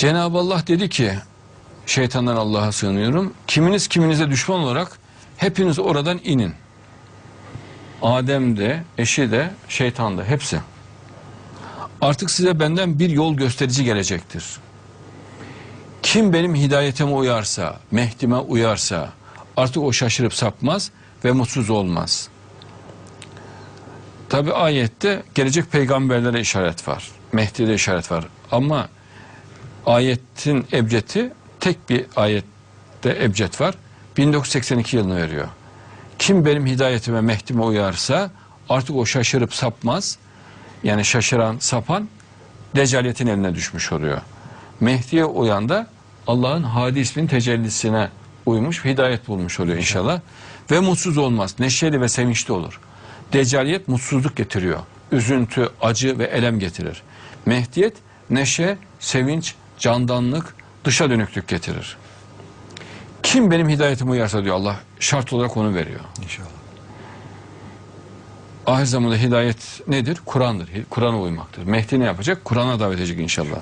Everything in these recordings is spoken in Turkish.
Cenab-ı Allah dedi ki şeytandan Allah'a sığınıyorum. Kiminiz kiminize düşman olarak hepiniz oradan inin. Adem de, eşi de, şeytan da hepsi. Artık size benden bir yol gösterici gelecektir. Kim benim hidayetime uyarsa, Mehdi'me uyarsa artık o şaşırıp sapmaz ve mutsuz olmaz. Tabi ayette gelecek peygamberlere işaret var. Mehdi'de işaret var. Ama ayetin ebcedi tek bir ayette ebced var. 1982 yılını veriyor. Kim benim hidayetime, Mehdi'me uyarsa artık o şaşırıp sapmaz. Yani şaşıran, sapan Deccaliyetin eline düşmüş oluyor. Mehdi'ye uyan da Allah'ın Hadi isminin tecellisine uymuş, hidayet bulmuş oluyor inşallah. Ve mutsuz olmaz, neşeli ve sevinçli olur. Deccaliyet mutsuzluk getiriyor. Üzüntü, acı ve elem getirir. Mehdiyet neşe, sevinç, candanlık, dışa dönüklük getirir. Kim benim hidayetime uyarsa diyor Allah şart olarak onu veriyor. İnşallah. Ahir zamanda hidayet nedir? Kur'an'dır. Kur'an'a uymaktır. Mehdi ne yapacak? Kur'an'a davet edecek inşallah.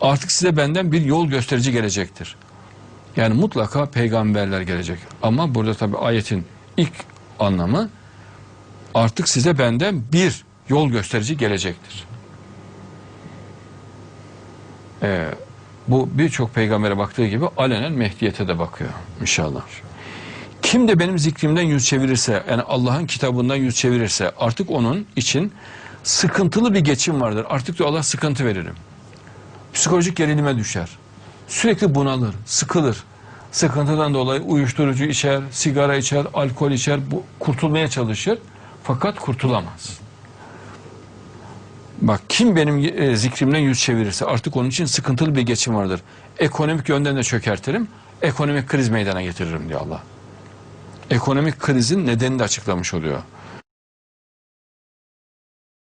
Artık size benden bir yol gösterici gelecektir. Yani mutlaka peygamberler gelecek. Ama burada tabi ayetin ilk anlamı artık size benden bir yol gösterici gelecektir. Ee, bu birçok peygambere baktığı gibi alenen Mehdiyete de bakıyor inşallah. Kim de benim zikrimden yüz çevirirse, yani Allah'ın kitabından yüz çevirirse artık onun için sıkıntılı bir geçim vardır. Artık diyor Allah sıkıntı veririm. Psikolojik gerilime düşer. Sürekli bunalır, sıkılır. Sıkıntıdan dolayı uyuşturucu içer, sigara içer, alkol içer, bu, kurtulmaya çalışır. Fakat kurtulamaz. Bak kim benim e, zikrimden yüz çevirirse artık onun için sıkıntılı bir geçim vardır. Ekonomik yönden de çökertirim, ekonomik kriz meydana getiririm diyor Allah ekonomik krizin nedenini de açıklamış oluyor.